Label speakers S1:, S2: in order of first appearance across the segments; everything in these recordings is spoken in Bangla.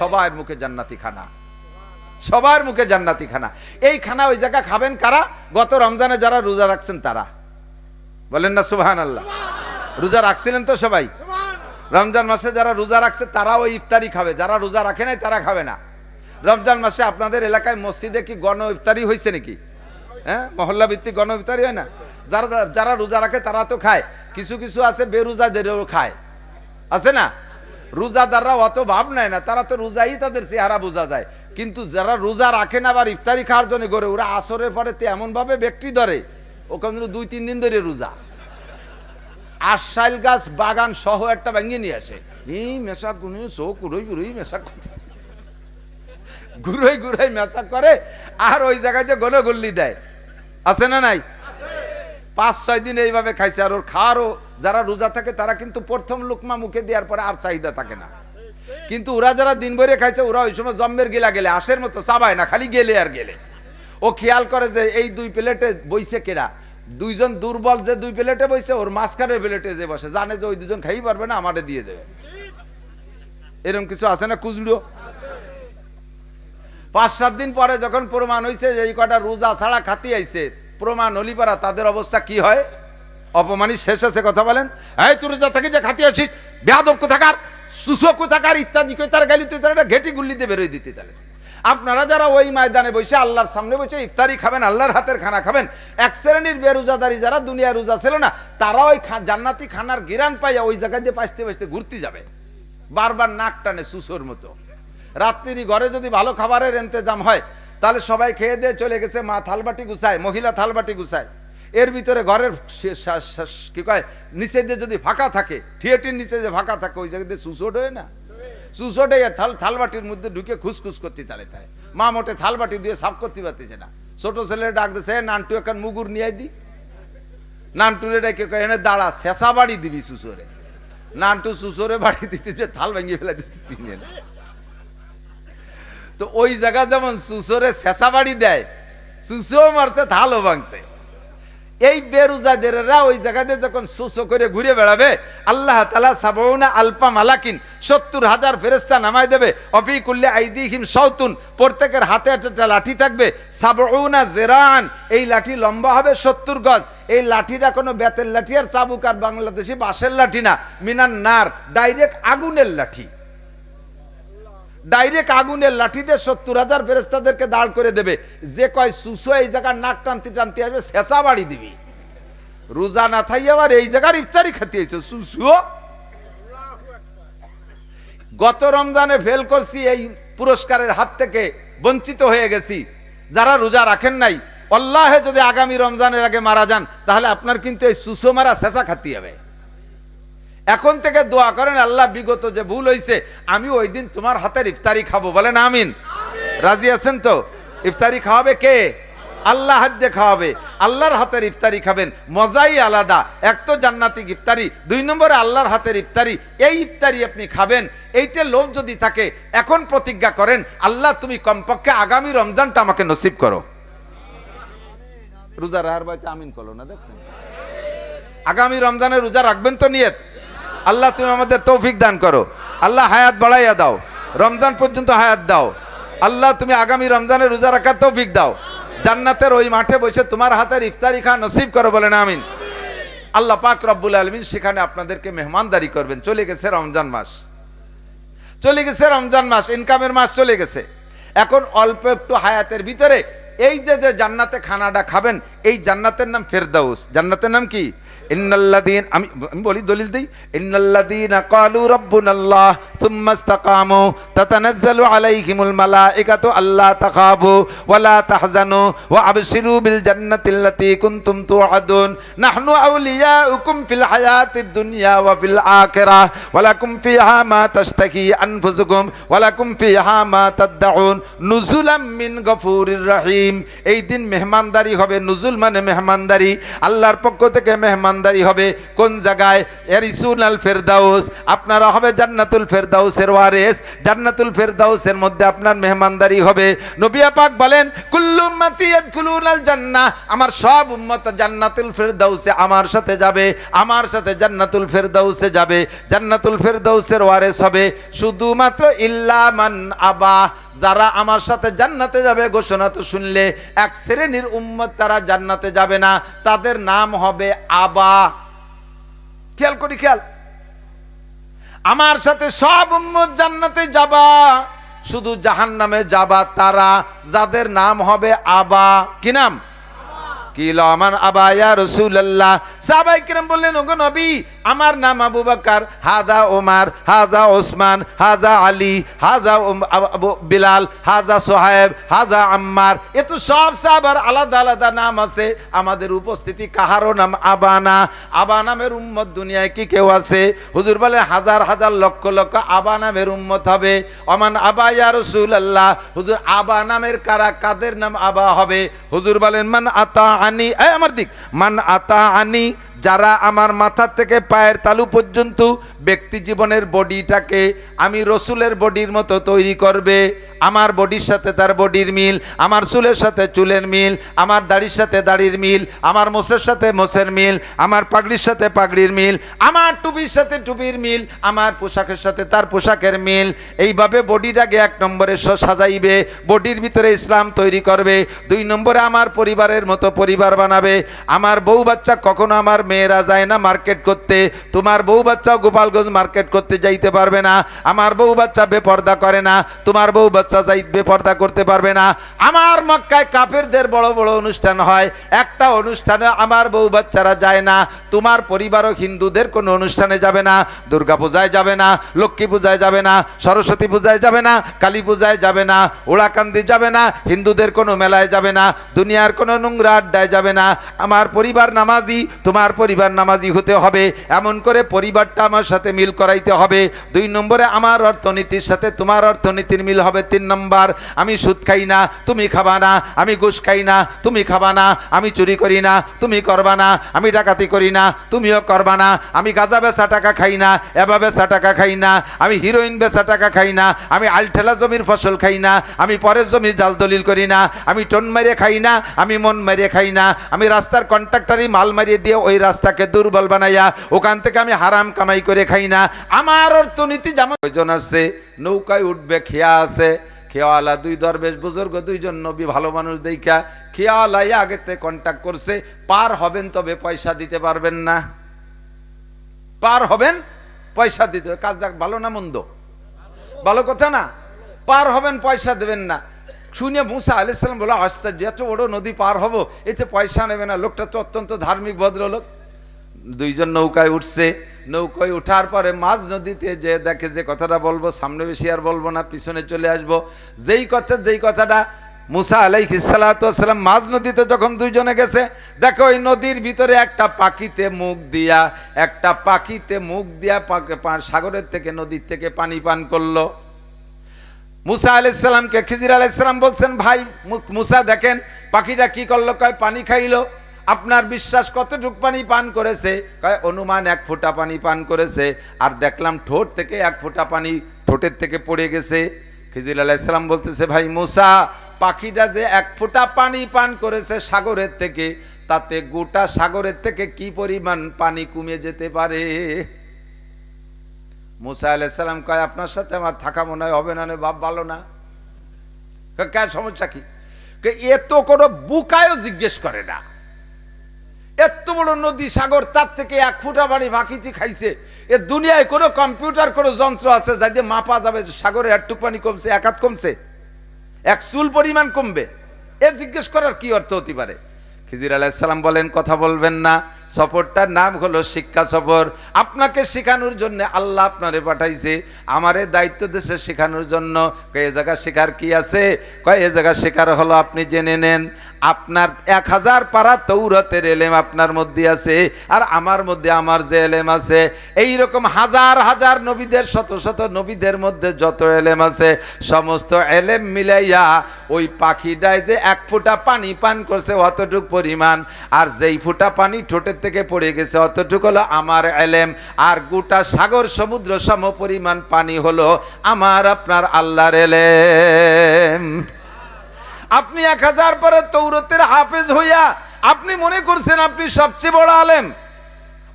S1: সবার মুখে জান্নাতি খানা। সবার মুখে জান্নাতি খানা। এই খানা ওই জায়গা খাবেন কারা? গত রমজানে যারা রোজা রাখছেন তারা। বলেন না সুবহান আল্লাহ রোজা রাখছিলেন তো সবাই? রমজান মাসে যারা রোজা রাখছে তারা ওই ইফতারি খাবে। যারা রোজা রাখে নাই তারা খাবে না। রমজান মাসে আপনাদের এলাকায় মসজিদে কি গণ ইফতারি হয়েছে নাকি? হ্যাঁ মহল্লা ভিত্তিক গণ ইফতারি হয় না? যারা যারা রোজা রাখে তারা তো খায়। কিছু কিছু আছে বেরোজাদেরও খায়। আছে না? রোজাদাররা অত ভাব নেয় না, তারা তো রোজাই তাদের চেহারা বোঝা যায়। কিন্তু যারা রোজা রাখে না আবার ইফতারি খাওয়ার জন্য করে ওরা আসরের পরে এমনভাবে ব্যক্তি ধরে ওখানে দুই, তিন দিন ধরে রোজা। আশাইল গাছ বাগান সহ একটা ভেঙে নিয়ে আসে। এই মেশা গুনে সো কুড়ই গুড়ই মেশা ঘুরোই ঘুরোই মেশা করে, আর ওই জায়গায় যে গনগুল্লি দেয়। আছে না নাই? পাঁচ ছয় দিন এইভাবে খাইছে আর ওর খাওয়ারও যারা রোজা থাকে তারা কিন্তু প্রথম লুকমা মুখে দেওয়ার পরে আর চাহিদা থাকে না। কিন্তু ওরা যারা দিন ভরে খাইছে, ওরা ওই সময় জম্মের গেলা গেলে আশের মতো চাবায় না, খালি গেলে আর গেলে। ও খেয়াল করে যে এই দুই প্লেটে বইছে কেরা দুইজন দুর্বল যে দুই প্লেটে বইছে, ওর মাঝখানের প্লেটে যে বসে, জানে যে ওই দুজন খাই পারবে না, আমারে দিয়ে দেবে। এরকম কিছু আছে না কুজড়ো পাঁচ সাত দিন পরে যখন প্রমাণ হয়েছে যে এই কটা রোজা ছাড়া খাতি আইছে প্রমাণ হলিপারা তাদের অবস্থা কি হয়? অপমানি শেষ আছে, কথা বলেন। এই তুই রোজা থেকে যে খাতি আছিস, বেয়াদব কোথাকার, সুসো কোথাকার, ইত্যাদি তার গালি তুই তার ঘেটি গুল্লিতে বেরোয় দিতে তাহলে। আপনারা যারা ওই ময়দানে বসে আল্লাহর সামনে বসে ইফতারি খাবেন, আল্লাহর হাতের খানা খাবেন, এক শ্রেণির বেরোজাদারি যারা দুনিয়া রোজা ছিল না, তারা ওই জান্নাতি খানার গিরান পাইয়া ওই জায়গা দিয়ে পাইতে পাইতে ঘুরতে যাবে। বারবার নাক টানে সুসোর মতো। রাত্রি ঘরে যদি ভালো খাবারের ইন্তজাম হয় তাহলে সবাই খেয়ে দিয়ে চলে গেছে মা থালবাটি গুছায় মহিলা থালবাটি গুছায়। এর ভিতরে ঘরের কি কয় নিচে দিয়ে যদি ফাঁকা থাকে থিয়েটির নিচে যে ফাঁকা থাকে ওই জায়গাতে সুসোট হয় না? সুসোটে থাল থালবাটির মধ্যে ঢুকে খুসখুস করতে তালে তাই মা মোটে থালবাটি দিয়ে সাফ করতে পারতেছে না। ছোট ছেলে ডাক দিছে "এ, নান্টু এখন মুগুর নিয়ে দি। নান্টুরে ডেকে এনে দাঁড়া শেষা বাড়ি দিবি সুসোরে। নানটু সুসোরে বাড়ি দিতেছে থাল ভেঙে ফেলে দিতে তিনে তো ওই জায়গা যেমন সুসরে শেষা বাড়ি দেয়, সুসও মারছে থালও ভাঙছে। এই বেরুজাদেররা ওই জায়গাতে যখন সুসো করে ঘুরে বেড়াবে, আল্লাহ তালা সাবনা আলপা মালাকিন, সত্তর হাজার ফেরেস্তা নামাই দেবে। অফি কুল্লে আইদিহিম সৌতুন প্রত্যেকের হাতে একটা লাঠি থাকবে। সাবনা জেরান, এই লাঠি লম্বা হবে সত্তর গজ। এই লাঠিটা কোনো বেতের লাঠি আর চাবুক আর বাংলাদেশি বাঁশের লাঠি না মিনার নার ডাইরেক্ট আগুনের লাঠি। ডাইরেক্ট আগুনের লাঠি দিয়ে সত্তর হাজার ফেরেস্তাদেরকে দাঁড় করে দেবে। যে কয়, সুসো এই জায়গার নাক টানতে টানতে আসবে, শেষা বাড়ি দিবি। রোজা না থাই আবার এই জায়গার ইফতারি খাতে আইছো সুসুও? গত রমজানে ফেল করছি, এই পুরস্কারের হাত থেকে বঞ্চিত হয়ে গেছি। যারা রোজা রাখেন নাই অল্লাহে যদি আগামী রমজানের আগে মারা যান, তাহলে আপনার কিন্তু এই সুসো মারা শেষা খাতি হবে। এখন থেকে দোয়া করেন আল্লাহ বিগত যে ভুল হয়েছে আমি ওই দিন তোমার হাতের ইফতারি খাব। বলেন আমিন। রাজি আছেন তো? ইফতারি খাওয়াবে কে? আল্লাহ হাত দিয়ে খাওয়াবে। আল্লাহর হাতের ইফতারি খাবেন মজাই আলাদা। এক তো জান্নাতিক ইফতারি দুই নম্বরে আল্লাহর হাতের ইফতারি। এই ইফতারি আপনি খাবেন এইটা লোভ যদি থাকে এখন প্রতিজ্ঞা করেন আল্লাহ তুমি কমপক্ষে আগামী রমজানটা আমাকে নসিব করো। রোজা রাহার বাড়িতে আমিন করল না দেখছেন? আগামী রমজানে রোজা রাখবেন তো নিয়ত? আল্লাহ তুমি আমাদের তৌফিক দান করো। আল্লাহ হায়াত বাড়াইয়া দাও। রমজান পর্যন্ত হায়াত দাও। আল্লাহ তুমি আগামী রমজানে রোজা রাখার তৌফিক দাও। জান্নাতের ওই মাঠে বসে তোমার হাতের ইফতারি খা নসিব করো বলেন, আমিন। আল্লাহ পাক রব্বুল আলমিন সেখানে আপনাদেরকে মেহমানদারি করবেন। চলে গেছে রমজান মাস। চলে গেছে রমজান মাস ইনকামের মাস চলে গেছে। এখন অল্প একটু হায়াতের ভিতরে এই যে যে জান্নাতে খানাটা খাবেন, এই জান্নাতের নাম ফেরদাউস। জান্নাতের নাম কি? ইন্নাল্লাযীন আমি আমি বলি দলিল দেই। ইন্নাল্লাযীনা ক্বালু রাব্বুনাল্লাহ থুম্মা ইসতাকামু তাতানাজ্জালু আলাইহিমুল মালাইকাতু আল্লা তাখাবু ওয়ালা তাহজানু ওয়া আবশিরু বিল জান্নাতিল্লাতী কুনতুম তুআদুন নাহনু আউলিয়াউকুম ফিল হায়াতিদ দুনিয়া ওয়া ফিল আখিরাহ ওয়ালাকুম ফিহা মা তাশতাকি আনফুসুকুম ওয়ালাকুম ফিহা মা তাদউন নুজুলাম মিন গফুরির রহিম এই দিন মেহমানদারি হবে, নুজুল মানে মেহমানদারি। আল্লাহর পক্ষ থেকে মেহমানদারি মেহমানদারি হবে। কোন জায়গায়? এরিসুন আল ফেরদাউস। আপনারা হবে জান্নাতুল ফেরদাউসের ওয়ারেস। জান্নাতুল ফেরদাউসের মধ্যে আপনার মেহমানদারি হবে। নবিয়া পাক বলেন আল জান্নাহ। আমার সব উম্মত জান্নাতুল ফেরদাউসে আমার সাথে যাবে। আমার সাথে জান্নাতুল ফেরদাউসে যাবে। জান্নাতুল ফেরদাউসের ওয়ারেস হবে। শুধুমাত্র ইল্লা মান আবা। যারা আমার সাথে জান্নাতে যাবে, ঘোষণা তো শুনলে, এক শ্রেণির উম্মত তারা জান্নাতে যাবে না। তাদের নাম হবে আবা। খেয়াল করি, খেয়াল। আমার সাথে সব উম্মত জান্নাতে যাবা, শুধু জাহান নামে যাবা তারা, যাদের নাম হবে আবা। কি নাম? আমাদের উপস্থিতি কাহারও নাম আবানা আবা নামের উম্মত দুনিয়ায় কি কেউ আছে? হুজুর বলে হাজার হাজার লক্ষ লক্ষ আবা নামের উম্মত হবে। অমান আবা ইয়া রসুল আল্লাহ হুজুর, আবা নামের কারা, কাদের নাম আবা হবে? হুজুর বলেন, মান আতা আনি আমার দিক মান আতা আনি যারা আমার মাথা থেকে পায়ের তালু পর্যন্ত ব্যক্তি জীবনের বডিটাকে আমি রসুলের বডির মতো তৈরি করবে, আমার বডির সাথে তার বডির মিল, আমার চুলের সাথে চুলের মিল, আমার দাড়ির সাথে দাড়ির মিল, আমার মোষের সাথে মোষের মিল, আমার পাগড়ির সাথে পাগড়ির মিল, আমার টুপির সাথে টুপির মিল, আমার পোশাকের সাথে তার পোশাকের মিল। এইভাবে বডিটাকে এক নম্বরে সাজাইবে, বডির ভিতরে ইসলাম তৈরি করবে, দুই নম্বরে আমার পরিবারের মতো পরিবার বানাবে, আমার বউ বাচ্চা কখনো আমার মেয়েরা যায় না মার্কেট করতে। তোমার বউ বাচ্চাও গোপালগঞ্জ মার্কেট করতে যাইতে পারবে না। আমার বউ বাচ্চা বেপর্দা করে না। তোমার বউ বাচ্চা যাই বেপর্দা করতে পারবে না। আমার মক্কায় কাপেরদের বড় বড় অনুষ্ঠান হয়। একটা অনুষ্ঠানে আমার বউ বাচ্চারা যায় না। তোমার পরিবারও হিন্দুদের কোনো অনুষ্ঠানে যাবে না। দুর্গা পূজায় যাবে না। লক্ষ্মী পূজায় যাবে না। সরস্বতী পূজায় যাবে না। কালী পূজায় যাবে না। ওড়াকান্দি যাবে না। হিন্দুদের কোনো মেলায় যাবে না। দুনিয়ার কোনো নোংরা আড্ডায় যাবে না। আমার পরিবার নামাজি। তোমার পরিবার নামাজি হতে হবে এমন করে পরিবারটা আমার সাথে মিল করাইতে হবে দুই নম্বরে আমার অর্থনীতির সাথে তোমার অর্থনীতির মিল হবে তিন নম্বর আমি সুদ খাই না তুমি খাবা না আমি ঘুষ খাই না তুমি খাবা না আমি চুরি করি না তুমি করবা না আমি ডাকাতি করি না তুমিও করবা না আমি গাঁজা বেচা টাকা খাই না এবা বেচা টাকা খাই না আমি হিরোইন বেচা টাকা খাই না আমি আলঠেলা জমির ফসল খাই না আমি পরের জমি জাল দলিল করি না আমি টন মারিয়ে খাই না আমি মন মারিয়ে খাই না আমি রাস্তার কন্ট্রাক্টারই মাল মারিয়ে দিয়ে ওই রাস্তাকে দুর্বল বানাইয়া, ওখান থেকে আমি হারাম কামাই করে খাই না। আমার অর্থনীতি যেমন প্রয়োজন আছে? নৌকায় উঠবে, খেয়া আছে। খেয়াওয়ালা দুই দরবেশ বুজুর্গ দুইজন নবী, ভালো মানুষ দেখা খেয়াওয়ালাই আগেতে কন্ট্যাক্ট করছে, পার হবেন তবে পয়সা দিতে পারবেন না। পার হবেন, পয়সা দিতে হবে। কাজটা ভালো না মন্দ? ভালো কথা না? পার হবেন, পয়সা দেবেন না। শুনে মুসা আলাইসালাম বলো, আশ্চর্য, এত বড় নদী পার হব, এতে পয়সা নেবে না। লোকটা তো অত্যন্ত ধার্মিক, ভদ্রলোক। দুইজন নৌকায় উঠছে। নৌকায় ওঠার পরে মাঝ নদীতে যে দেখে যে কথাটা বলব, সামনে বেশি আর বলব না, পিছনে চলে আসব। যেই কথা, যেই কথাটা মুসা আলাইহিসালাম মাঝ নদীতে যখন দুইজনে গেছে, দেখো ওই নদীর ভিতরে একটা পাখিতে মুখ দিয়া, একটা পাখিতে মুখ দিয়া সাগরের থেকে, নদীর থেকে পানি পান করল। মুসা আলাইসাল্লামকে খিজির আলাইসাল্লাম বলছেন, ভাই মুসা দেখেন, পাখিটা কি করল? কয়, পানি খাইলো। আপনার বিশ্বাস কতটুক পানি পান করেছে? অনুমান এক ফোঁটা পানি পান করেছে। আর দেখলাম ঠোঁট থেকে এক ফোঁটা পানি ঠোঁটের থেকে পড়ে গেছে। খিজির আলাইসাল্লাম বলতেছে, ভাই মুসা, পাখিটা যে এক ফোঁটা পানি পান করেছে সাগরের থেকে, তাতে গোটা সাগরের থেকে কি পরিমাণ পানি কমে যেতে পারে? মুসা আলাইসাল্লাম কয়, আপনার সাথে আমার থাকা মনে হয় হবে না বাপ ভালো না। কে সমস্যা কি? এ তো কোনো বুকায়ও জিজ্ঞেস করে না। এত বড় নদী সাগর, তার থেকে এক ফুটা বাড়ি বাকিটি খাইছে। এ দুনিয়ায় কোনো কম্পিউটার, কোনো যন্ত্র আছে যাই দিয়ে মাপা যাবে যে সাগরে একটুক পানি কমছে, এক হাত কমছে? এক চুল পরিমাণ কমবে? এ জিজ্ঞেস করার কি অর্থ হতে পারে? খিজির আলাইসাল্লাম বলেন, কথা বলবেন না। সফরটার নাম হলো শিক্ষা সফর। আপনাকে শেখানোর জন্য আল্লাহ আপনারে পাঠাইছে। আমারে দায়িত্ব দেশে শেখানোর জন্য। কয় জায়গা শেখার কি আছে? কয় জায়গা শেখার হলো আপনি জেনে নেন। আপনার এক হাজার পারা তৌরতের এলেম আপনার মধ্যে আছে, আর আমার মধ্যে আমার যে এলেম আছে এই রকম হাজার হাজার নবীদের, শত শত নবীদের মধ্যে যত এলেম আছে, সমস্ত এলেম মিলাইয়া ওই পাখিটায় যে এক ফোঁটা পানি পান করছে অতটুক পরিমাণ, আর যেই ফোঁটা পানি ঠোঁটের থেকে পড়ে গেছে অতটুক হলো আমার এলেম, আর গোটা সাগর সমুদ্র সম পরিমাণ পানি হলো আমার আপনার আল্লাহর এলেম। আপনি এক হাজার পরে তৌরতের হাফেজ হইয়া আপনি মনে করছেন আপনি সবচেয়ে বড় আলেম?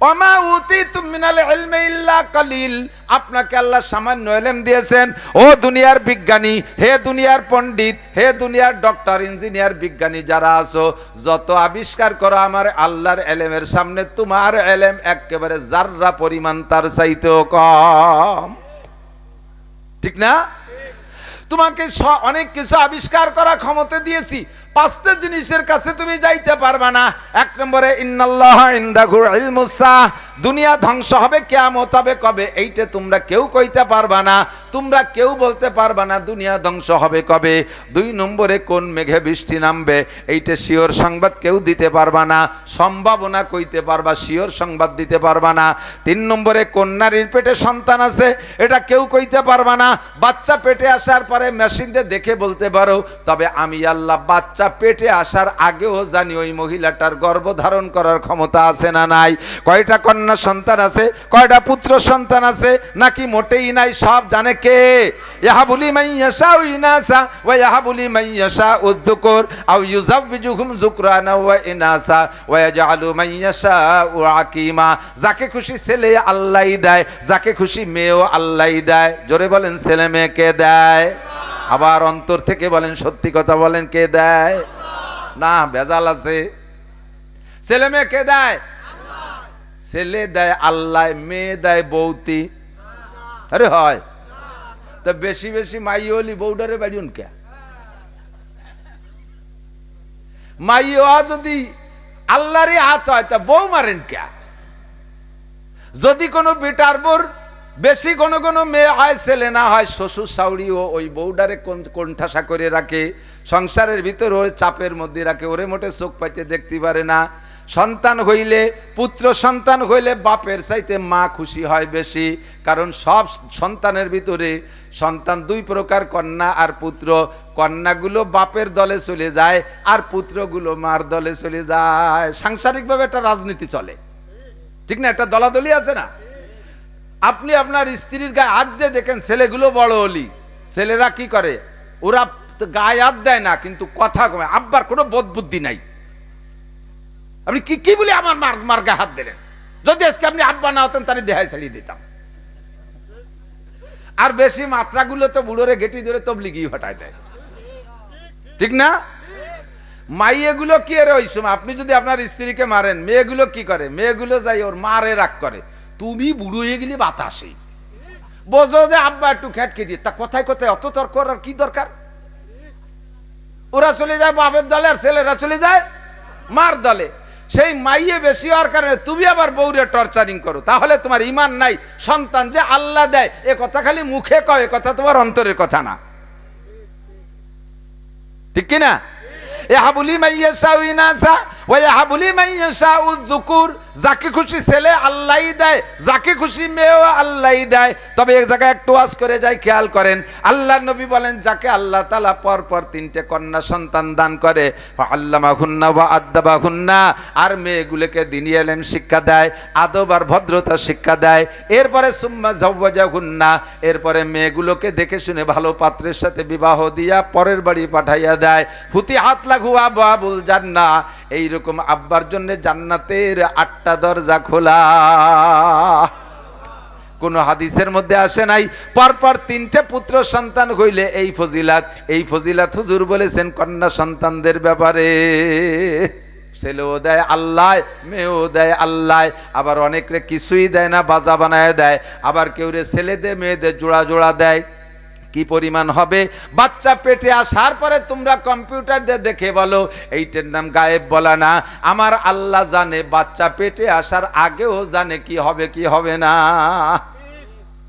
S1: ওমা উতি মিনাল ইলমে ইল্লা কালিল। আপনাকে আল্লাহ সামান্য এলেম দিয়েছেন। ও দুনিয়ার বিজ্ঞানী, হে দুনিয়ার পণ্ডিত, হে দুনিয়ার ডক্টর, ইঞ্জিনিয়ার বিজ্ঞানী যারা আছো, যত আবিষ্কার করো আমার আল্লাহর এলেমের সামনে, তোমার এলেম একেবারে জাররা পরিমাণ তার চাইতেও কম। ঠিক না? তোমাকে অনেক কিছু আবিষ্কার করা ক্ষমতা দিয়েছি। পাঁচটা জিনিসের কাছে তুমি যাইতে পারবা না। এক নম্বরে, ইন্নাল্লাহ দুনিয়া ধ্বংস হবে, কিয়ামত হবে, কবে? এইটা তোমরা কেউ কইতে পারবা না। তোমরা কেউ বলতে পারবা না দুনিয়া ধ্বংস হবে, কবে? দুই নম্বরে, কোন মেঘে বৃষ্টি নামবে? এইটা শিওর সংবাদ কেউ দিতে পারবা না। সম্ভাবনা কইতে পারবা, শিওর সংবাদ দিতে পারবা না। তিন নম্বরে, কোন নারীর পেটে সন্তান আছে? এটা কেউ কইতে পারবা না। বাচ্চা পেটে আসার পরে মেশিন দিয়ে দেখে বলতে পারো, তবে আমি আল্লাহ বাচ্চা পেটে আসার আগেও জানি ওই মহিলাটার গর্ভ ধারণ করার ক্ষমতা আছে না নাই। কয়টা কন্যা সন্তান আছে, কয়টা পুত্র সন্তান আছে, নাকি মোটেই নাই, সব জানে কে? ইয়াহাবুলি মাইয়াশা ইনাসা ওয়া ইয়াহাবুলি মাইয়াশা উদ্দুকুর আও ইউজাওবিজুহুম যুকরানা ওয়া ইনাসা ওয়া ইয়াজআলু মাইয়াশা আকিমা। যাকে খুশি ছেলে আল্লাহই দেয়, যাকে খুশি মেয়েও আল্লাহই দেয়। জোরে বলেন, ছেলে মেয়েকে দেয়? আবার অন্তর থেকে বলেন, সত্যি কথা বলেন, কে দেয়? না, ভেজাল আছে। ছেলে মেয়ে কে দেয়? ছেলে দেয় আল্লাহ, মেয়ে দেয় বৌতি। আরে হয়। তা বেশি বেশি মাই হলি বৌডারে বাড়িউন কে? মাইয়া যদি আল্লাহরই হাত হয়, তা বউ মারেন কে? যদি কোনো বেটার বোর বেশি কোনো কোনো মেয়ে হয়, ছেলে না হয়, শ্বশুর শাউরি ও ওই বউডারে কোন কোণঠাসা করে রাখে, সংসারের ভিতর ওর চাপের মধ্যে রাখে, ওরে মোটে চোখ পাইতে দেখতে পারে না। সন্তান হইলে, পুত্র সন্তান হইলে বাপের চাইতে মা খুশি হয় বেশি, কারণ সব সন্তানের ভিতরে সন্তান দুই প্রকার, কন্যা আর পুত্র। কন্যাগুলো বাপের দলে চলে যায় আর পুত্রগুলো মার দলে চলে যায়। সাংসারিকভাবে একটা রাজনীতি চলে। ঠিক না? একটা দলাদলি আছে না? আপনি আপনার স্ত্রীর গায়ে হাত দিয়ে দেখেন ছেলেগুলো বড় হলি। ছেলেরা কি করে? ওরা গায়ে হাত দেয় না, কিন্তু কথা কমে আব্বার কোনো বোধ বুদ্ধি নাই। আপনি কি কি বলে আমার মার মার গায়ে হাত দিলেন? যদি আজকে আপনি আব্বা না হতেন, তাহলে দেহায় ছাড়িয়ে দিতাম। আর বেশি মাত্রাগুলো তো বুড়োরে গেটি ধরে তবলিগি হটায় দেয়। ঠিক না? মাইয়েগুলো কি এর ওই সময়? আপনি যদি আপনার স্ত্রীকে মারেন, মেয়েগুলো কি করে? মেয়েগুলো যাই ওর মারে রাগ করে। তুমি বুড়ো হয়ে গেলে বাতাসে। বোঝো যে আব্বা একটু খ্যাট খেটিয়ে তা কোথায় কোথায়? অত তর্ক আর কি দরকার? ওরা চলে যায় বাপের দলে আর ছেলেরা চলে যায় মার দলে। সেই মাইয়ে বেশি হওয়ার কারণে তুমি আবার বউরে টর্চারিং করো। তাহলে তোমার ইমান নাই, সন্তান যে আল্লাহ দেয়, এ কথা খালি মুখে কয় কথা তোমার অন্তরের কথা না। ঠিক কিনা? যাকে খুশি ছেলে আল্লাহই দেয়, যাকে খুশি মেয়েও আল্লাহই দেয়। তবে এক জায়গায় একটু করে যায় খেয়াল করেন আল্লাহ নবী বলেন, যাকে আল্লাহ পর তিনটে কন্যা সন্তান দান করে আদ্দাবাহুন্না আর মেয়েগুলোকে এলেম শিক্ষা দেয়, আদব আর ভদ্রতা শিক্ষা দেয়। এরপরে সুম্মা এরপরে মেয়েগুলোকে দেখে শুনে ভালো পাত্রের সাথে বিবাহ দিয়া পরের বাড়ি পাঠাইয়া দেয়। ফুতি হাত লাগু আবুল জান্না। এইরকম আব্বার জন্য জান্নাতের আটটা দরজা খোলা। কোন হাদিসের মধ্যে আসে নাই, পরপর তিনটে পুত্র সন্তান হইলে এই ফজিলাত। এই ফজিলাত হুজুর বলেছেন, কন্যা সন্তানদের ব্যাপারে। ছেলেও দেয় আল্লাহ, মেয়েও দেয় আল্লাহ। আবার অনেকরে কিছুই দেয় না, বাজা বানায় দেয়। আবার কেউ রে ছেলেদের মেয়েদের জোড়া জোড়া দেয়। কি পরিমাণ হবে? বাচ্চা পেটে আসার পরে তোমরা কম্পিউটার দিয়ে দেখে বলো, এইটার নাম গায়েব বলা না। আমার আল্লাহ জানে, বাচ্চা পেটে আসার আগেও জানে কি হবে কি হবে না।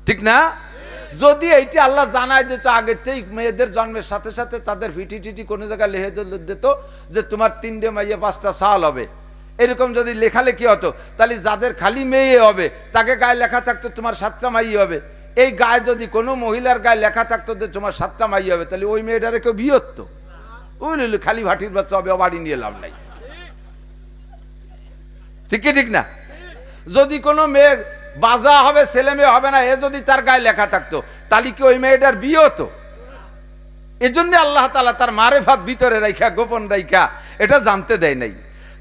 S1: ঠিক না? যদি এইটি আল্লাহ জানায় দিত আগেতেই মেয়েদের জন্মের সাথে সাথে তাদের ফিটি টিটি কোনো জায়গায় লেহে দিত যে তোমার তিনটে মাইয়ে পাঁচটা সাল হবে। এরকম যদি লেখালে লেখালেখি হতো, তাহলে যাদের খালি মেয়ে হবে, তাকে গায়ে লেখা থাকতো, তোমার সাতটা মাইয়ে হবে। এই গায়ে যদি কোনো মহিলার গায়ে লেখা থাকতো যে তোমার সাতটা মাই হবে, তাহলে ওই মেয়েটারে কেউ বিয়ে হতো ওই খালি ভাটির বাচ্চা হবে বাড়ি নিয়ে লাভ নাই। ঠিক কি ঠিক না? যদি কোনো মেয়ে বাজা হবে, ছেলে মেয়ে হবে না, এ যদি তার গায়ে লেখা থাকতো, তাহলে কি ওই মেয়েটার বিয়ে হতো? এজন্য আল্লাহ তালা তার মারেফাত ভিতরে রাইখা, গোপন রাইখা, এটা জানতে দেয় নাই।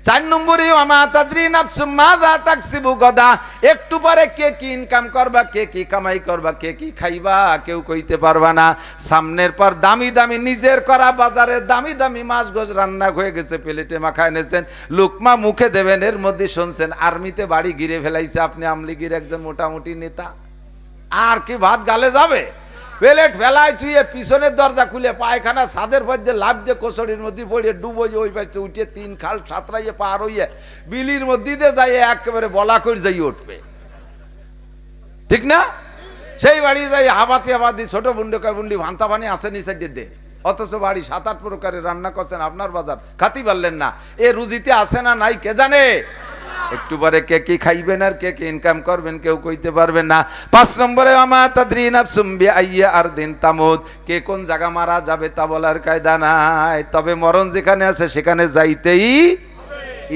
S1: চার নম্বরে আমা তাদ্রি নাফসু মাযা তাকসিবু গদা? একটু পরে, কে কি ইনকাম করবা, কে কি কামাই করবা, কে কি খাইবা? কেউ কইতে পারবা না। সামনের পর দামি দামি নিজের করা বাজারের দামি দামি মাছ গোছ রান্না হয়ে গেছে, প্লেটে মাখা এনেছেন। লুকমা মুখে দেবেন, এর মধ্যে শুনছেন, আর্মিতে বাড়ি ঘিরে ফেলাইছে আপনি, আমলিগির একজন মোটামুটি নেতা। আর কি ভাত গালে যাবে? প্লেট ফেলায় থুয়ে পিছনের দরজা খুলে পায়খানা সাদের মধ্যে লাভ দিয়ে কোসড়ির মধ্যে পড়িয়ে ডুবো যে ওই পাশে উঠে তিন খাল সাঁতরাইয়ে পার হইয়ে বিলির মধ্যে দিয়ে যাই একেবারে বলা করে যাই উঠবে। ঠিক না? সেই বাড়ি যাই হাবাতি হাবাতি ছোট বুন্ডে কয় বুন্ডি ভান্তা পানি আসেনি সাইডে দে। অথচ বাড়ি সাত আট প্রকারের রান্না করছেন আপনার বাজার, খাতি পারলেন না। এ রুজিতে আসে না নাই, কে জানে? একটু পরে কে কি খাইবেন আর কে কি ইনকাম করবেন কেউ কইতে পারবেন না। পাঁচ নম্বরে আমা আইয়া আর দিন তামুদ। কে কোন জায়গা মারা যাবে তা বলার কায়দা নাই। তবে মরণ যেখানে আছে সেখানে যাইতেই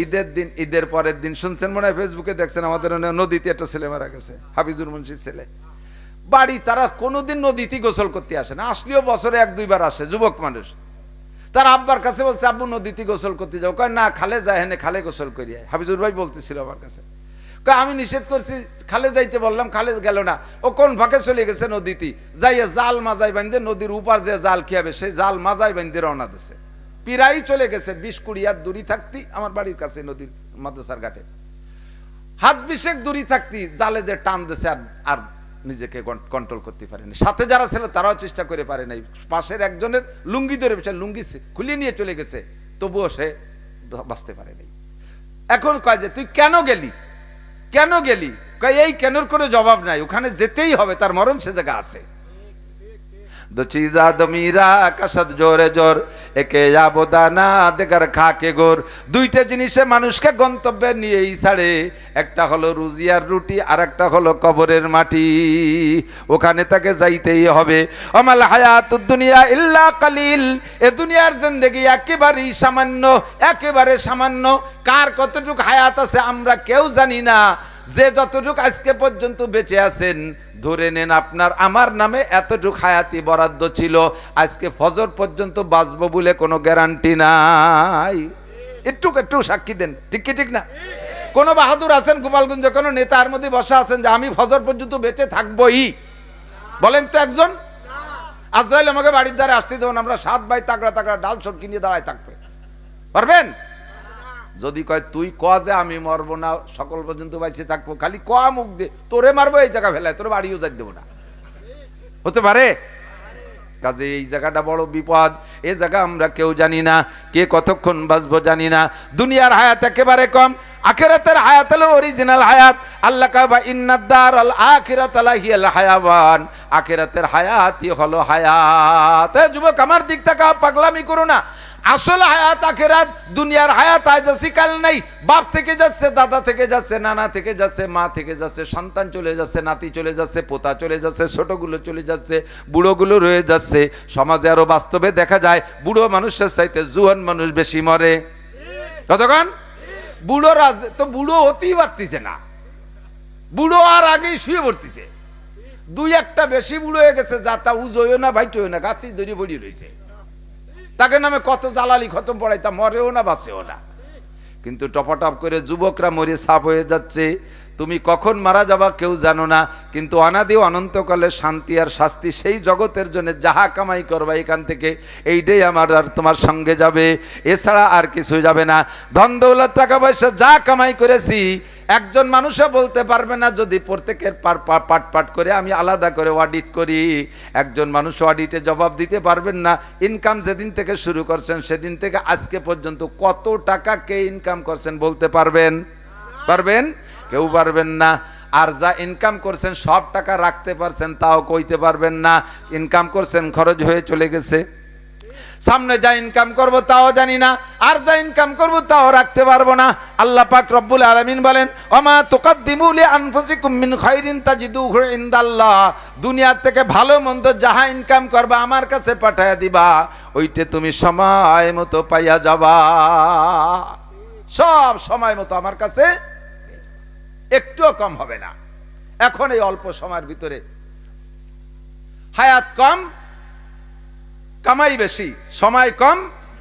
S1: ঈদের দিন, ঈদের পরের দিন। শুনছেন মনে হয় ফেসবুকে দেখছেন আমাদের নদীতে একটা ছেলে মারা গেছে, হাফিজুর মুন্সির ছেলে। বাড়ি তারা কোনোদিন নদীতেই গোসল করতে আসে না। আসলেও বছরে এক দুইবার আসে, যুবক মানুষ। তার আব্বার কাছে বলছে, আব্বু, নদীতে গোসল করতে যাও। কয়, না, খালে যায়, হেনে খালে গোসল করি। হাফিজুর ভাই বলতেছিল আমার কাছে। কয়, আমি নিষেধ করছি, খালে যাইতে বললাম, খালে গেল না। ও কোন ফাঁকে চলে গেছে নদীতে? যাইয়া জাল মাজাই বান্ধে নদীর উপার যে জাল খেয়াবে, সেই জাল মাজাই বান্ধে রওনা দিছে। পিরাই চলে গেছে, বিশ কুড়ি হাত দূরি থাকতি, আমার বাড়ির কাছে নদীর মাদ্রাসার ঘাটে। হাত বিশেক দূরি থাকতি, জালে যে টান দিছে আর আর নিজেকে কন্ট্রোল করতে পারেনি। সাথে যারা ছিল তারাও চেষ্টা করে পারে নাই। পাশের একজনের লুঙ্গি ধরে সে লুঙ্গি খুলিয়ে খুলে নিয়ে চলে গেছে, তবুও সে বাঁচতে পারে নাই। এখন কয় যে, তুই কেন গেলি? কেন গেলি? কয়, এই কেনর কোনো জবাব নাই, ওখানে যেতেই হবে, তার মরণ সে জায়গা আছে। চিজা দমিরা কাসাদ জোরে জোর, একে যাব দানা দেগার খাকে গোর। দুইটা জিনিসে মানুষকে গন্তব্যে নিয়েই ছাড়ে। একটা হলো রুজিয়ার রুটি আর একটা হলো কবরের মাটি। ওখানে তাকে যাইতেই হবে। অমাল হায়াত দুনিয়া ইল্লা কালিল। এ দুনিয়ার জিন্দেগি একেবারেই সামান্য, একেবারে সামান্য। কার কতটুক হায়াত আছে আমরা কেউ জানি না। যে যতটুক আজকে পর্যন্ত বেঁচে আছেন, ধরে নেন আপনার আমার নামে এতটুক হায়াতি বরাদ্দ ছিল, আজকে ফজর পর্যন্ত বাঁচবো বলে কোনো গ্যারান্টি নাই। একটু একটু সাক্ষী দেন, ঠিক কি, ঠিক না? কোন বাহাদুর আছেন গোপালগঞ্জে? কোনো নেতার মধ্যে বসা আছেন যে আমি ফজর পর্যন্ত বেঁচে থাকবোই? বলেন তো একজন? আজরাইল আমাকে বাড়ির দ্বারে আসতে দেবেন, আমরা সাত বাই তাকড়া তাকড়া ডাল সটকি নিয়ে দাঁড়ায় থাকবে। পারবেন? যদি কয়, তুই ক যে আমি মরবো না, সকল পর্যন্ত বাইসে থাকব, খালি ক মুখ দে, তোরে মারবো এই জায়গা ফেলায়, তোর বাড়িও যাই দেবো না। হতে পারে? কাজে এই জায়গাটা বড় বিপদ, এ জায়গা আমরা কেউ জানি না, কে কতক্ষণ বাঁচবো জানি না, দুনিয়ার হায়াত একেবারে কম আখেরাতের হায়াত হলো অরিজিনাল হায়াত। আল্লাহ কাবা ইন্নাদ্দার আল আখিরাত হিয়াল হায়াবান আখেরাতের হায়াতই হলো হায়াত। যুবক, আমার দিক থেকে পাগলামি করো না। আসল হায়াত আখেরাত, দুনিয়ার হায়াত আজ আছে কাল নাই। বাপ থেকে যাচ্ছে, দাদা থেকে যাচ্ছে, নানা থেকে যাচ্ছে, মা থেকে যাচ্ছে, সন্তান চলে যাচ্ছে, নাতি চলে যাচ্ছে, পোতা চলে যাচ্ছে, ছোটগুলো চলে যাচ্ছে, বুড়োগুলো রয়ে যাচ্ছে। সমাজে আরও বাস্তবে দেখা যায়, বুড়ো মানুষের চাইতে জুয়ান মানুষ বেশি মরে। কতক্ষণ? বুড়ো রাজ, তো বুড়ো হতেই পারতেছে না। বুড়ো আর আগেই শুয়ে পড়তিছে। দুই একটা বেশি বুড়ো হয়ে গেছে, যা তা উজোয় না, ভাইটও না, গাতি দড়ি বড়ি রয়েছে তাকে নামে কত জ্বালালি খতম পড়াই তা মরেও না, বাঁচেও না। কিন্তু টপাটপ করে যুবকরা মরে সাপ হয়ে যাচ্ছে। তুমি কখন মারা যাবা কেউ জানো না, কিন্তু অনাদি অনন্তকালে শান্তি আর শাস্তি সেই জগতের জন্য যাহা কামাই করবা এখান থেকে, এইটাই আমার আর তোমার সঙ্গে যাবে, এছাড়া আর কিছু যাবে না। ধন দৌলত, টাকা পয়সা যা কামাই করেছি, একজন মানুষও বলতে পারবে না যদি প্রত্যেকের পাট পাট করে আমি আলাদা করে অডিট করি। একজন মানুষ অডিটে জবাব দিতে পারবেন না ইনকাম যেদিন থেকে শুরু করছেন, সেদিন থেকে আজকে পর্যন্ত কত টাকা কে ইনকাম করছেন বলতে পারবেন? পারবেন? কেউ পারবেন না। আর যা ইনকাম করছেন, সব টাকা রাখতে পারছেন, তাও কইতে পারবেন না। ইনকাম করছেন, খরচ হয়ে চলে গেছে। সামনে যা ইনকাম করব, তাও জানি না। আর যা ইনকাম করব, তাও রাখতে পারব না। আল্লাহ পাক রব্বুল আলামিন বলেন অমা তুকাদ্দিমু লি আনফুসিকুম মিন খাইরিন তাজিদুহু ইনদাল্লাহ। দুনিয়ার থেকে ভালো মন্দ যাহা ইনকাম করবা, আমার কাছে পাঠায়া দিবা। ওইটে তুমি সময় মতো পাইয়া যাবা। সব সময় মতো আমার কাছে একটুও কম হবে না। এখন এই অল্প সময়ের ভিতরে হায়াত কম, কামাই বেশি, সময় কম,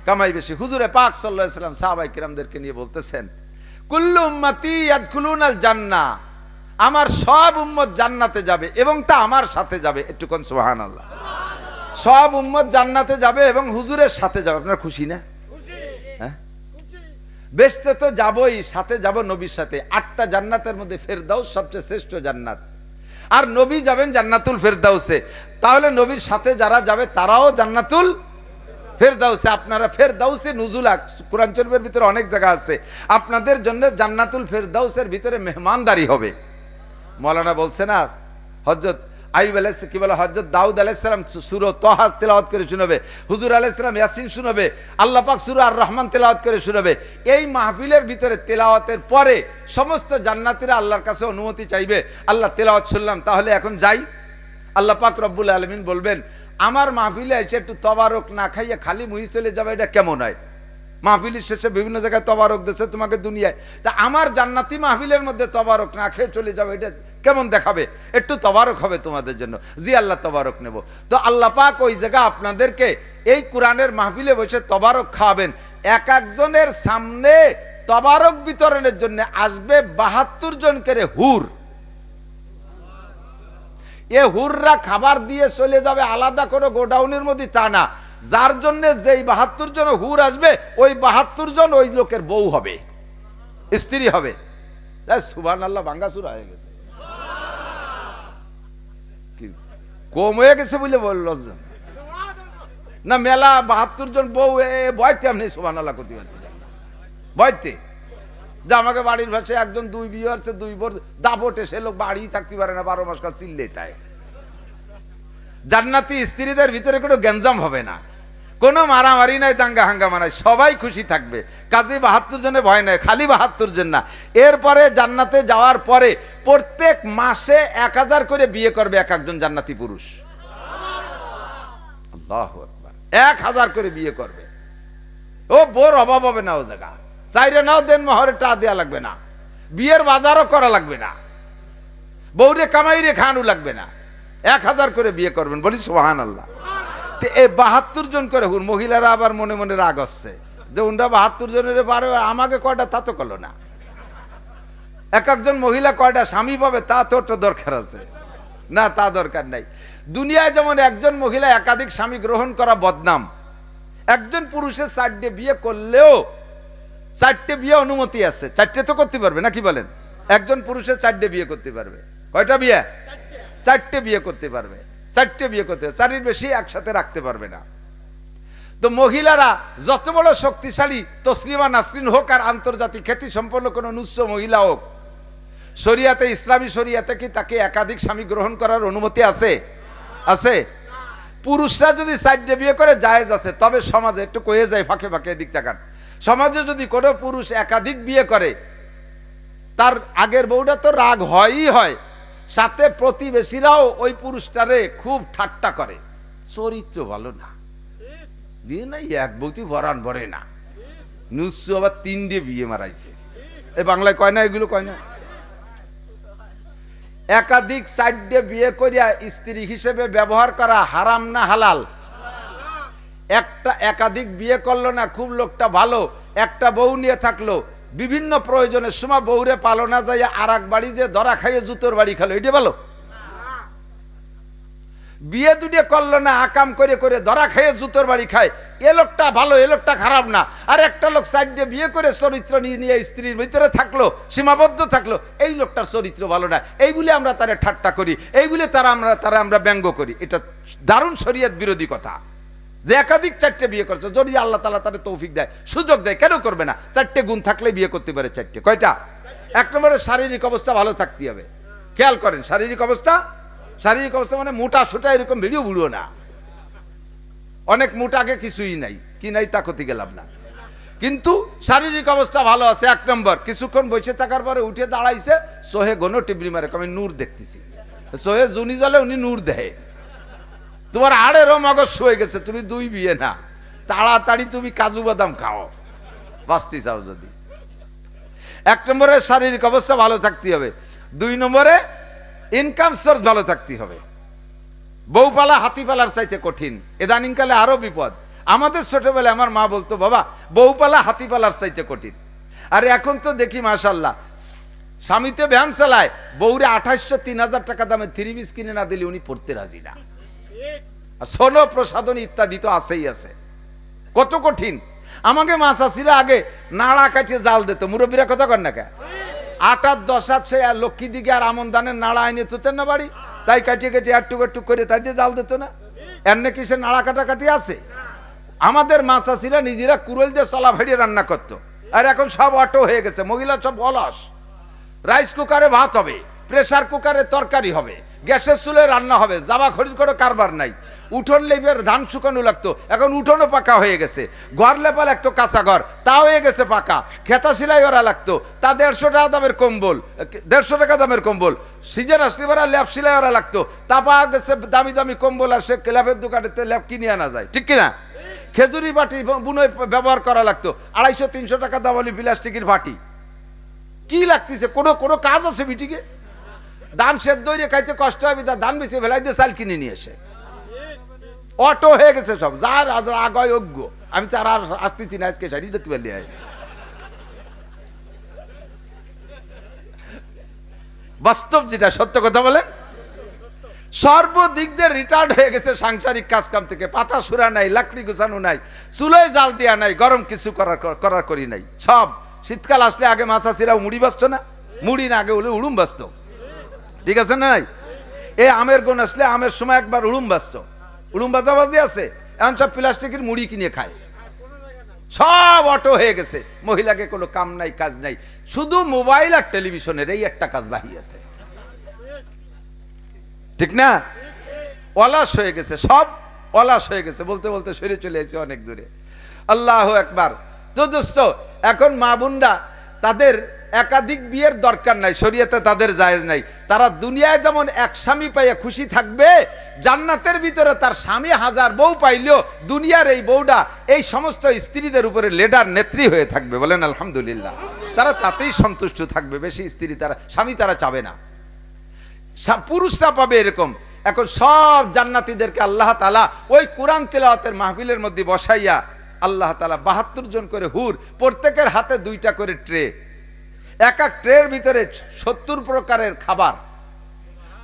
S1: কামাই বেশি। হুজুরে পাক সাল্লাম সাহাবাই কিরামদেরকে নিয়ে বলতেছেন, কুল্লু উম্মতি ইয়াদখুলুন আল জান্না আমার সব উম্মত জান্নাতে যাবে এবং তা আমার সাথে যাবে। একটুক্ষণ সুহান আল্লাহ সব উম্মত জান্নাতে যাবে এবং হুজুরের সাথে যাবে। আপনার খুশি না? বেসতে তো যাবই, সাথে যাব নবীর সাথে। আটটা জান্নাতের মধ্যে ফেরদাউস সবচেয়ে শ্রেষ্ঠ জান্নাত। আর নবী যাবেন জান্নাতুল ফেরদাউসে। তাহলে নবীর সাথে যারা যাবে, তারাও জান্নাতুল ফেরদাউসে। আপনারা ফেরদাউসে নুজুলা কোরআন শরীফের ভিতরে অনেক জায়গা আছে। আপনাদের জন্য জান্নাতুল ফেরদাউসের ভিতরে মেহমানদারি হবে। মৌলানা বলছে না হজরত আইব আলাইস কি বলে হজরত দাউদ আলাইসালাম সুর তহাজ তেলাওয়াত করে শুনবে, হুজুর আলাইসালাম ইয়াসিন শুনবে, আল্লাহ পাক সুর আর রহমান তেলাওয়াত করে শুনবে। এই মাহফিলের ভিতরে তেলাওয়াতের পরে সমস্ত জান্নাতিরা আল্লাহর কাছে অনুমতি চাইবে, আল্লাহ তেলাওয়াত শুনলাম, তাহলে এখন যাই। আল্লাহ পাক রব্বুল আলমিন বলবেন, আমার মাহফিলে এসে একটু তবারক না খাইয়ে খালি মুহি চলে যাবে, এটা কেমন হয়? মাহফিলের শেষে বিভিন্ন জায়গায় তবারক দিচ্ছে তোমাকে দুনিয়ায়। তা আমার জান্নাতি মাহফিলের মধ্যে তবারক না খেয়ে চলে যাবে, এটা কেমন দেখাবে? একটু তবারক হবে তোমাদের জন্য। জি, আল্লাহ তবারক নেব। তো আল্লাহ পাক ওই জায়গা আপনাদেরকে এই কোরআনের মাহফিলে বসে তবারক খাওয়াবেন। এক একজনের সামনে তবারক বিতরণের জন্য আসবে বাহাত্তর জন করে হুর। এ হুররা খাবার দিয়ে চলে যাবে, আলাদা কোনো গোডাউনের মধ্যে তা না। যার জন্য যেই বাহাত্তর জন হুর আসবে, ওই বাহাত্তর জন ওই লোকের বউ হবে, স্ত্রী হবে। সুবান আল্লাহ বাঙ্গাসুরা হয়ে গেছে। কম হয়ে গেছে বলে বলল না, মেলা বাহাত্তর জন বউ বয়তে আপনি সুবান আল্লাহ করতে পারতেন বয়তে? যে আমাকে বাড়ির ভাষায় একজন দুই বিয়ে আছে দুই বোর দাপটে সে লোক বাড়ি থাকতে পারে না, বারো মাস কাল চিল্লে তাই। জান্নাতি স্ত্রীদের ভিতরে কোনো গ্যাঞ্জাম হবে না। কোনো মারামারি নাই, দাঙ্গা হাঙ্গামা নাই, সবাই খুশি থাকবে। কাজে বাহাত্তর জনে ভয় নয় খালি বাহাত্তর জন না। এরপরে জান্নাতে যাওয়ার পরে প্রত্যেক মাসে এক হাজার করে বিয়ে করবে এক একজন জান্নাতি পুরুষ। এক হাজার করে বিয়ে করবে। ও বোর অভাব হবে না ও জায়গা। চাইরে নাও, দেন মহরে টা দেওয়া লাগবে না। বিয়ের বাজারও করা লাগবে না। বৌরে কামাইরে খানু লাগবে না। এক হাজার করে বিয়ে করবেন, বলি সোহান আল্লাহ তো এই বাহাত্তর জন করে হুন মহিলারা আবার মনে মনে রাগ হচ্ছে। যে উনরা বাহাত্তর জনের পারে আমাকে কয়টা, তা তো করল না। এক একজন মহিলা কয়টা, স্বামী পাবে, তা তো একটা দরকার আছে। না, তা দরকার নাই। দুনিয়ায় যেমন একজন মহিলা একাধিক স্বামী গ্রহণ করা বদনাম, একজন পুরুষের সাইড দিয়ে বিয়ে করলেও চারটে বিয়ে অনুমতি আছে। চারটে তো করতে পারবে, না কি বলেন? একজন পুরুষের চারটে বিয়ে করতে পারবে। কয়টা বিয়ে? চারটে বিয়ে করতে পারবে। চারটে বিয়ে করতে পারবে। চারির বেশি একসাথে রাখতে পারবে না। তো মহিলারা যত বড় শক্তিশালী তসলিমা নাসরিন হোক আর আন্তর্জাতিক খ্যাতি সম্পন্ন কোনো নুস্য মহিলা হোক, শরিয়াতে, ইসলামী শরিয়াতে কি তাকে একাধিক স্বামী গ্রহণ করার অনুমতি আছে? আছে। পুরুষরা যদি সাইডে বিয়ে করে, জায়েজ আছে। তবে সমাজে একটু কয়ে যায়, ফাঁকে ফাঁকে দিক তাকান। সমাজে যদি কোনো পুরুষ একাধিক বিয়ে করে, তার আগের বউটা তো রাগ হয়ই হয়, সাথে প্রতিবেশীরাও ওই পুরুষটারে খুব ঠাট্টা করে। চরিত্র ভালো না। দিয়ে নাই, এক বউতি ভরান ভরে না। নুসু আবার তিনটে বিয়ে মারাইছে। এ বাংলায় কয় না, এগুলো কয় না? একাধিক সাইডে বিয়ে করিয়া স্ত্রী হিসেবে ব্যবহার করা হারাম না হালাল? একটা একাধিক বিয়ে করল না, খুব লোকটা ভালো, একটা বউ নিয়ে থাকল। বিভিন্ন প্রয়োজনের সময় বউরে পালো না, যাইয়া আর বাড়ি যে ধরা খাইয়ে জুতোর বাড়ি খালো, এটা ভালো? বিয়ে দুটিয়ে করল না আকাম করে করে ধরা খাইয়ে জুতোর বাড়ি খায়। এ লোকটা ভালো, এ লোকটা খারাপ না। আর একটা লোক সাইড দিয়ে বিয়ে করে চরিত্র নিয়ে নিয়ে স্ত্রীর ভিতরে থাকল, সীমাবদ্ধ থাকল, এই লোকটার চরিত্র ভালো না। এই বলে আমরা তারা ঠাট্টা করি, এই বলে তারা আমরা তারা আমরা ব্যঙ্গ করি। এটা দারুণ শরীয়ত বিরোধী কথা। যে একাধিক চারটে বিয়ে করছে, যদি আল্লাহ তালা তাদের তৌফিক দেয়, সুযোগ দেয়, কেন করবে না? চারটে গুণ থাকলে বিয়ে করতে পারে চারটে। কয়টা? এক নম্বরে শারীরিক অবস্থা ভালো থাকতে হবে। খেয়াল করেন, শারীরিক অবস্থা শারীরিক অবস্থা মানে মোটা সোটা এরকম ভিডিও বুড়ো না। অনেক মোটাকে কিছুই নাই, কি নাই তা ক্ষতি গেলাম না কিন্তু শারীরিক অবস্থা ভালো আছে, এক নম্বর, কিছুক্ষণ বসে থাকার পরে উঠে দাঁড়াইছে, সোহে গণ টিবলি মারে আমি নূর দেখতেছি। সোহে জুনি জলে উনি নূর দেহে তোমার আড়েরও মগজ হয়ে গেছে, তুমি দুই বিয়ে না। তাড়াতাড়ি তুমি কাজু বাদাম খাও। বাঁচতে চাও যদি। এক নম্বরে শারীরিক অবস্থা ভালো থাকতে হবে। দুই নম্বরে ইনকাম সোর্স ভালো থাকতে হবে। বউপালা হাতিপালার চাইতে কঠিন। এদানিংকালে আরও বিপদ। আমাদের ছোটবেলায় আমার মা বলতো, বাবা, বউপালা হাতিপালার চাইতে কঠিন। আর এখন তো দেখি মাশাল্লাহ স্বামীতে ভ্যান চালায়, বউরে আঠাশশো, তিন হাজার টাকা দামে থ্রি পিস কিনে না দিলে উনি পড়তে রাজি না। সোনো প্রসাদন ইত্যাদি তো আছেই আছে। কত কঠিন। আমাকে মাছ আসিরা আগে নাড়া কাটিয়ে জাল দিত। মুরব্বীরা কথা কর না কে? আটার দশাত সে আর লক্ষ্মী দিকে আর আমন দানের নাড়া আইনে তুতেন না বাড়ি। তাই কাটিয়ে কাটিয়ে আর টুক টুক করে তাই দিয়ে জাল দিত না। এর নাকি সে নাড়া কাটা কাটি আছে? আমাদের মাছ আসিরা নিজেরা কুরল দিয়ে চলা ভেড়িয়ে রান্না করতো। আর এখন সব অটো হয়ে গেছে। মহিলা সব অলস। রাইস কুকারে ভাত হবে। প্রেসার কুকারে তরকারি হবে, গ্যাসের চুলে রান্না হবে, জামা খরিদ করে কারবার নাই। উঠোন লেবের ধান শুকানো লাগতো, এখন উঠোনও পাকা হয়ে গেছে। ঘর লেপা লাগতো কাঁচা ঘর তা হয়ে গেছে পাকা। খেতা সেলাই ওরা লাগতো, তা দেড়শো টাকা দামের কম্বল, দেড়শো টাকা দামের কম্বল। সিজন আসলে ওরা ল্যাপ সেলাই ওরা লাগতো, তা পাওয়া গেছে দামি দামি কম্বল আর সে ল্যাপের দোকানেতে ল্যাপ কিনে আনা যায়, ঠিক কিনা? খেজুরি বাটি বুনোয় ব্যবহার করা লাগতো, আড়াইশো তিনশো টাকা দামালি প্লাস্টিকের বাটি। কি লাগতেছে? কোনো কোনো কাজ আছে বিটিকে ধান সেদ্ধ হয়ে খাইতে কষ্ট হবে, তা ধান বেশি ফেলাই দিয়ে চাল কিনে নিয়ে এসে। অটো হয়ে গেছে সব, যার আগায় অজ্ঞ। আমি তো আর আসতেছি না, আজকে সারি যেতে পারলি বাস্তব যেটা, সত্য কথা বলেন? সর্বদিক দিয়ে রিটায়ার্ড হয়ে গেছে সাংসারিক কাজকাম থেকে, পাতা সুরা নাই, লাকড়ি গুছানো নাই, চুলোয় জাল দেওয়া নাই, গরম কিছু করার করার করি নাই। সব, শীতকাল আসলে আগে মাছাসিরাও মুড়ি বাঁচত না, মুড়ি না আগে হলে উড়ুম বাঁচত। ঠিক আছে না নাই? এ আমের গুণ আসলে আমের সময় একবার উড়ুম বাঁচত উড়ুম বাজাবাজি আছে, এখন সব প্লাস্টিকের মুড়ি কিনে খায়। সব অটো হয়ে গেছে, মহিলাকে কোনো কাম নাই, কাজ নাই। শুধু মোবাইল আর টেলিভিশনের এই একটা কাজ বাহি আছে। ঠিক না? অলাস হয়ে গেছে, সব অলাস হয়ে গেছে, বলতে বলতে সরে চলে এসেছে অনেক দূরে। আল্লাহ একবার। তো দোস্ত, এখন মা বোনরা তাদের একাধিক বিয়ের দরকার নাই, শরীয়তে তাদের জায়েজ নাই। তারা দুনিয়ায় যেমন এক স্বামী পাইয়া খুশি থাকবে, জান্নাতের ভিতরে তার স্বামী হাজার বউ পাইলেও দুনিয়ার এই বউটা এই সমস্ত স্ত্রীদের উপরে লেডার নেত্রী হয়ে থাকবে বলেন আলহামদুলিল্লাহ। তারা তাতেই সন্তুষ্ট থাকবে, বেশি স্ত্রী তারা, স্বামী তারা চাবে না। পুরুষরা পাবে এরকম। এখন সব জান্নাতীদেরকে আল্লাহ তালা ওই কোরআন তেলাওয়াতের মাহফিলের মধ্যে বসাইয়া আল্লাহ তালা বাহাত্তর জন করে হুর, প্রত্যেকের হাতে দুইটা করে ট্রে। এক এক ট্রের ভিতরে সত্তর প্রকারের খাবার।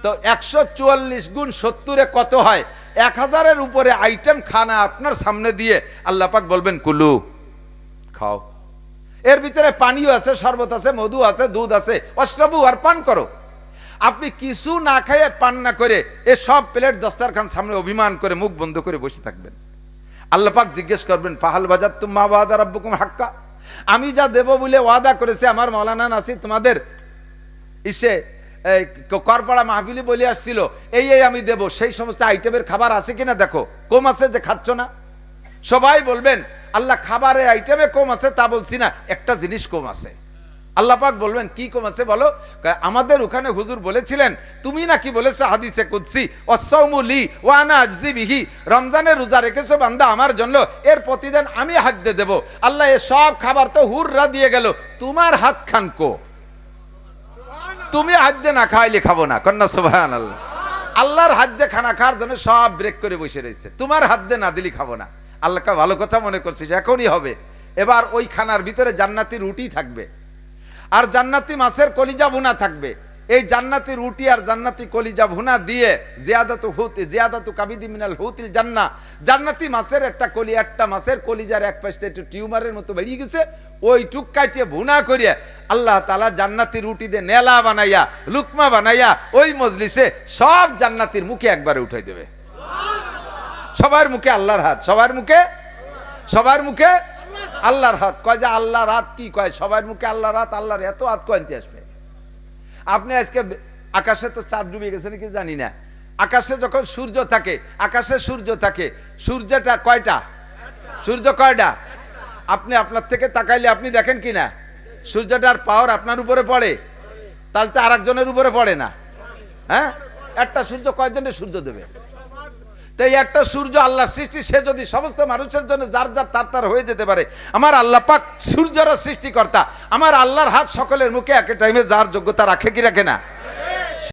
S1: তো একশো চুয়াল্লিশ গুণ সত্তরে কত হয়? এক হাজারের উপরে আইটেম খানা আপনার সামনে দিয়ে আল্লাহ পাক বলবেন, কুলু, খাও। এর ভিতরে পানিও আছে, শরবত আছে, মধু আছে, দুধ আছে, অশ্রবু আর পান করো। আপনি কিছু না খাইয়ে পান না করে এ সব প্লেট দস্তারখান সামনে অভিমান করে মুখ বন্ধ করে বসে থাকবেন। আল্লাহ পাক জিজ্ঞেস করবেন পাহাল বাজার তুম মা বাদা রব্বুকুম হাক্কা? আমি যা দেব বলে ওয়াদা করেছে আমার মৌলানা নাসি তোমাদের। ইসে করপাড়া মাহফিলি বলে আসছিল, এই এই আমি দেব, সেই সমস্ত আইটেমের খাবার আছে কিনা দেখো, কম আছে যে খাচ্ছ না? সবাই বলবেন, আল্লাহ খাবারের আইটেমে কম আছে তা বলছি না, একটা জিনিস কম আছে। আল্লাহ পাক বলবেন, কি কম আছে বলো? আমাদের ওখানে হুজুর বলেছিলেন, তুমি নাকি বলেছ হাদিসে কুদসি? অসৌমুলি ওয়ানা আজজি বিহি। রমজানের রোজা রেখেছো বান্দা আমার জন্য, এর প্রতিদিন আমি হাত দিয়ে দেবো। আল্লাহ এ সব খাবার তো হুররা দিয়ে গেল। তোমার হাত খান কো। তুমি হাত দিয়ে না খাইলে খাব না। কন্যা সুবাহান আল্লাহ আল্লাহর হাত দিয়ে খানা খাওয়ার জন্য সব ব্রেক করে বসে রয়েছে। তোমার হাত দিয়ে না দিলি খাব না। আল্লাহকে ভালো কথা মনে করছিস, এখনই হবে। এবার ওই খানার ভিতরে জান্নাতি রুটি থাকবে। আর জান্নাতি মাছের কলিজা ভুনা থাকবে। এই জান্নাতি রুটি আর জান্নাতি কলিজা ভুনা দিয়ে জিয়াদাতু হুত, জিয়াদাতু কাবিদি মিনাল হুতিল জান্না। জান্নাতি মাছের একটা কলি, একটা মাছের কলিজার এক পাশে একটু টিউমারের মতো বেরিয়ে গেছে ওই টুক কাটিয়ে ভুনা করিয়া আল্লাহ তালা জান্নাতি রুটি দিয়ে নেলা বানাইয়া, লুকমা বানাইয়া ওই মজলিসে সব জান্নাতির মুখে একবারে উঠাই দেবে। সবার মুখে আল্লাহর হাত, সবার মুখে? সবার মুখে? আল্লাহর হাত, কয় যে আল্লাহর হাত কি কয়? সবার মুখে আল্লাহর হাত, আল্লাহর এত হাত কয়তে আসবে? আপনি আজকে আকাশে তো চাঁদ ডুবে গেছে নাকি জানি না। আকাশে যখন সূর্য থাকে, আকাশে সূর্য থাকে, সূর্যটা কয়টা? সূর্য কয়টা? আপনি আপনার থেকে তাকাইলে আপনি দেখেন কি না সূর্যটার পাওয়ার আপনার উপরে পড়ে। তাহলে তো আরেকজনের উপরে পড়ে না। হ্যাঁ? একটা সূর্য কয়জনের সূর্য দেবে? তো এই একটা সূর্য আল্লাহ সৃষ্টি, সে যদি সমস্ত মানুষের জন্য যার যার তার তার হয়ে যেতে পারে, আমার আল্লাহ পাক সূর্যের সৃষ্টিকর্তা, আমার আল্লাহর হাত সকলের মুখে এক টাইমে যার যোগ্যতা রাখে কি রাখে না?